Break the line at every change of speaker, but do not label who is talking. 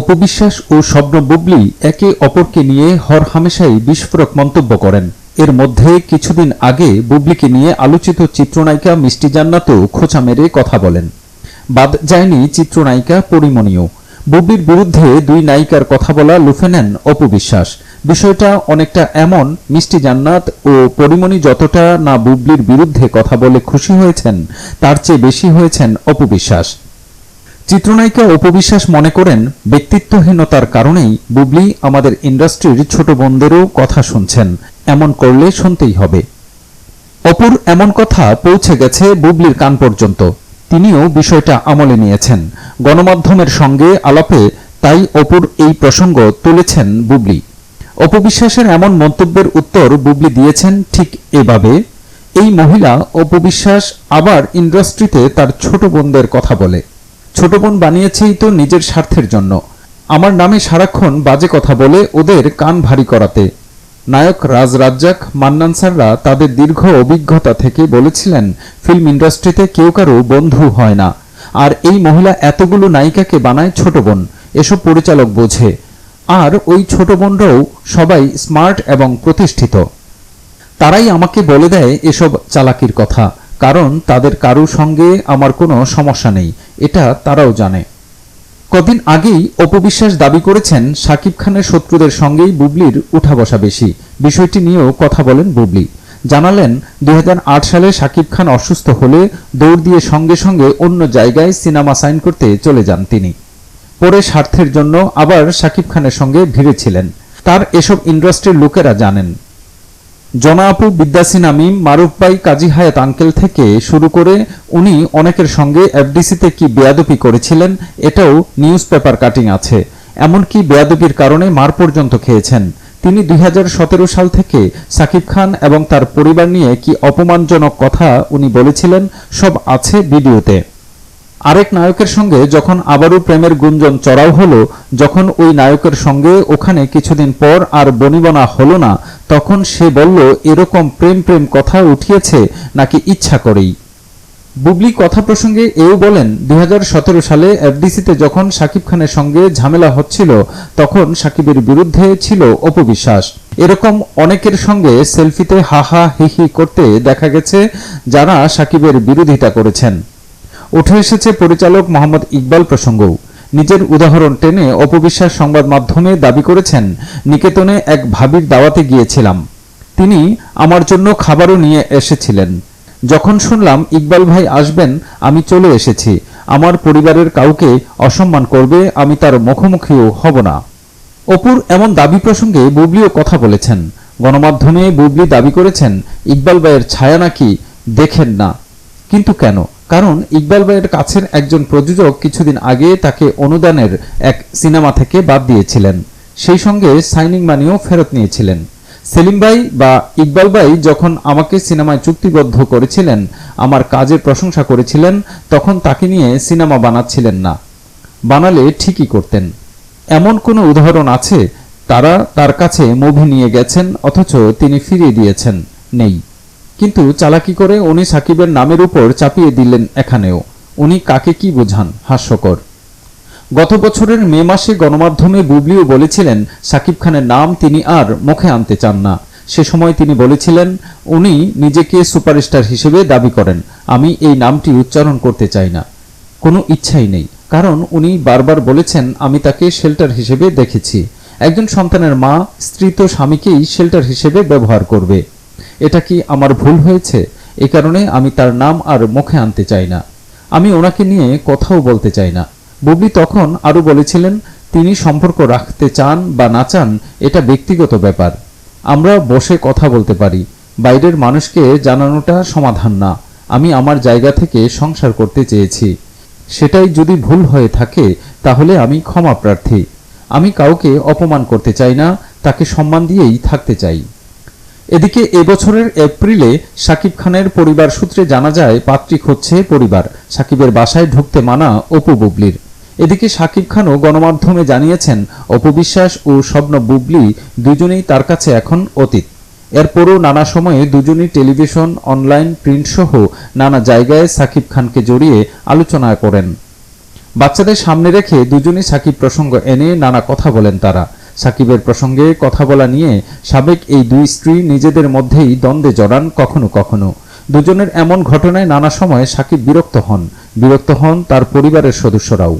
অপবিশ্বাস ও স্বপ্ন বুবলি একে অপরকে নিয়ে হর হামেশাই বিস্ফোরক মন্তব্য করেন। এর মধ্যে কিছুদিন আগে বুবলিকে নিয়ে আলোচিত চিত্রনায়িকা মিষ্টি জান্নাতও খোঁচা মেরে কথা বলেন। বাদ যায়নি চিত্রনায়িকা পরিমণিও। বুবলির বিরুদ্ধে দুই নায়িকার কথা বলা লুফে নেন অপবিশ্বাস। বিষয়টা অনেকটা এমন, মিষ্টি জান্নাত ও পরিমণি যতটা না বুবলির বিরুদ্ধে কথা বলে খুশি হয়েছেন, তার চেয়ে বেশি হয়েছেন অপবিশ্বাস। চিত্রনায়িকা অপবিশ্বাস মনে করেন, ব্যক্তিত্বহীনতার কারণেই বুবলি আমাদের ইন্ডাস্ট্রির ছোট বোনদেরও কথা শুনছেন। এমন করলে শুনতেই হবে। অপুর এমন কথা পৌঁছে গেছে বুবলির কান পর্যন্ত। তিনিও বিষয়টা আমলে নিয়েছেন। গণমাধ্যমের সঙ্গে আলাপে তাই অপুর এই প্রসঙ্গ তুলেছেন বুবলি। অপবিশ্বাসের এমন মন্তব্যের উত্তর বুবলি দিয়েছেন ঠিক এভাবে, এই মহিলা অপবিশ্বাস আবার ইন্ডাস্ট্রিতে তার ছোট বোনদের কথা বলে। ছোট বোন বানিয়েছেই তো নিজের স্বার্থের জন্য। আমার নামে সারাক্ষণ বাজে কথা বলে ওদের কান ভারী করাতে। নায়ক রাজ রাজ্জাক, মান্নান স্যাররা তাদের দীর্ঘ অভিজ্ঞতা থেকে বলেছিলেন, ফিল্ম ইন্ডাস্ট্রিতে কেউ কারও বন্ধু হয় না। আর এই মহিলা এতগুলো নায়িকাকে বানায় ছোট বোন, এসব পরিচালক বোঝে। আর ওই ছোট বোনরাও সবাই স্মার্ট এবং প্রতিষ্ঠিত। তারাই আমাকে বলে দেয় এসব চালাকির কথা। কারণ তাদের কারুর সঙ্গে আমার কোনো সমস্যা নেই, এটা তারাও জানে। কদিন আগেই অপবিশ্বাস দাবি করেছেন সাকিব খানের শত্রুদের সঙ্গেই বুবলির উঠা বসা বেশি। বিষয়টি নিয়েও কথা বলেন বুবলি। জানালেন দু হাজার আট সালে সাকিব খান অসুস্থ হলে দৌড় দিয়ে সঙ্গে সঙ্গে অন্য জায়গায় সিনেমা সাইন করতে চলে যান তিনি। পরে স্বার্থের জন্য আবার সাকিব খানের সঙ্গে ভিড়েছিলেন। তার এসব ইন্ডাস্ট্রির লোকেরা জানেন। জনা আপু বিদ্যাসী নামিম মারুফ ভাই কাজী হায়াত আঙ্কেল থেকে শুরু করে উনি অনেকের সঙ্গে এফডিসিতে কি বেয়াদপি করেছিলেন, এটাও নিউজ পেপার কাটিং আছে। এমনকি বেয়াদপির কারণে মার পর্যন্ত খেয়েছেন। তিনি দুই হাজার সতেরো সাল থেকে সাকিব খান এবং তার পরিবার নিয়ে কি অপমানজনক কথা উনি বলেছিলেন, সব আছে ভিডিওতে। আরেক নায়কের সঙ্গে যখন আবারও প্রেমের গুঞ্জন চড়াও হলো, যখন ওই নায়কের সঙ্গে ওখানে কিছুদিন পর আর বনিবনা হলো না, তখন সে বলল, এরকম প্রেম প্রেম কথা উঠিয়েছে নাকি ইচ্ছা করেই? বুবলি কথা প্রসঙ্গে এও বলেন দুই হাজার সতেরো সালে এফডিসিতে যখন সাকিব খানের সঙ্গে ঝামেলা হচ্ছিল, তখন সাকিবের বিরুদ্ধে ছিল অপবিশ্বাস। এরকম অনেকের সঙ্গে সেলফিতে হাহা হিহি করতে দেখা গেছে, যারা সাকিবের বিরোধিতা করেছেন। উঠে এসেছে পরিচালক মোহাম্মদ ইকবাল প্রসঙ্গও। নিজের উদাহরণ টেনে অপবিশ্বাস সংবাদ মাধ্যমে দাবি করেছেন, নিকেতনে এক ভাবির দাওয়াতে গিয়েছিলাম। তিনি আমার জন্য খাবারও নিয়ে এসেছিলেন। যখন শুনলাম ইকবাল ভাই আসবেন, আমি চলে এসেছি। আমার পরিবারের কাউকে অসম্মান করবে, আমি তার মুখোমুখিও হব না। অপুর এমন দাবি প্রসঙ্গে বুবলিও কথা বলেছেন। গণমাধ্যমে বুবলি দাবি করেছেন, ইকবাল ভাইয়ের ছায়া নাকি দেখেন না। কিন্তু কেন? কারণ ইকবাল ভাইয়ের কাছের একজন প্রযোজক কিছুদিন আগে তাকে অনুদানের এক সিনেমা থেকে বাদ দিয়েছিলেন। সেই সঙ্গে সাইনিং মানিও ফেরত নিয়েছিলেন। সেলিম ভাই বা ইকবাল ভাই যখন আমাকে সিনেমায় চুক্তিবদ্ধ করেছিলেন, আমার কাজের প্রশংসা করেছিলেন, তখন তাকে নিয়ে সিনেমা বানাচ্ছিলেন না। বানালে ঠিকই করতেন। এমন কোনো উদাহরণ আছে? তারা তার কাছে মুভি নিয়ে গেছেন, অথচ তিনি ফিরিয়ে দিয়েছেন, নেই। কিন্তু চালাকি করে উনি সাকিবের নামের উপর চাপিয়ে দিলেন এখানেও। উনি কাকে কি বোঝান? হাস্যকর। গত বছরের মে মাসে গণমাধ্যমে বুবলিও বলেছিলেন, সাকিব খানের নাম তিনি আর মুখে আনতে চান না। সে সময় তিনি বলেছিলেন, উনি নিজেকে সুপারস্টার হিসেবে দাবি করেন। আমি এই নামটি উচ্চারণ করতে চাই না। কোনো ইচ্ছাই নেই। কারণ উনি বারবার বলেছেন, আমি তাকে শেল্টার হিসেবে দেখেছি। একজন সন্তানের মা স্ত্রী তো স্বামীকেই শেল্টার হিসেবে ব্যবহার করবে। এটা কি আমার ভুল হয়েছে? এ কারণে আমি তার নাম আর মুখে আনতে চাই না। আমি ওনাকে নিয়ে কথাও বলতে চাই না। বুবলি তখন আরও বলেছিলেন, তিনি সম্পর্ক রাখতে চান বা না চান, এটা ব্যক্তিগত ব্যাপার। আমরা বসে কথা বলতে পারি। বাইরের মানুষকে জানানোটা সমাধান না। আমি আমার জায়গা থেকে সংসার করতে চেয়েছি। সেটাই যদি ভুল হয়ে থাকে, তাহলে আমি ক্ষমা প্রার্থী। আমি কাউকে অপমান করতে চাই না, তাকে সম্মান দিয়েই থাকতে চাই। এদিকে এবছরের এপ্রিলে সাকিব খানের পরিবার সূত্রে জানা যায়, পাত্রী খুঁজছে পরিবার। সাকিবের বাসায় ঢুকতে মানা অপু বুবলির। এদিকে সাকিব খানও গণমাধ্যমে জানিয়েছেন অপবিশ্বাস ও স্বপ্ন বুবলি দুজনেই তার কাছে এখন অতীত। এরপরও নানা সময়ে দুজনই টেলিভিশন, অনলাইন প্রিন্ট সহ নানা জায়গায় সাকিব খানকে জড়িয়ে আলোচনা করেন বাচ্চাদের সামনে রেখে দুজনই সাকিব প্রসঙ্গ এনে নানা কথা বলেন তারা। সাকিবের প্রসঙ্গে কথা বলা নিয়ে সাবেক এই দুই স্ত্রী নিজেদের মধ্যেই দ্বন্দ্বে জড়ান কখনো কখনো। দুজনের এমন ঘটনায় নানা সময় সাকিব বিরক্ত হন। বিরক্ত হন তার পরিবারের সদস্যরাও।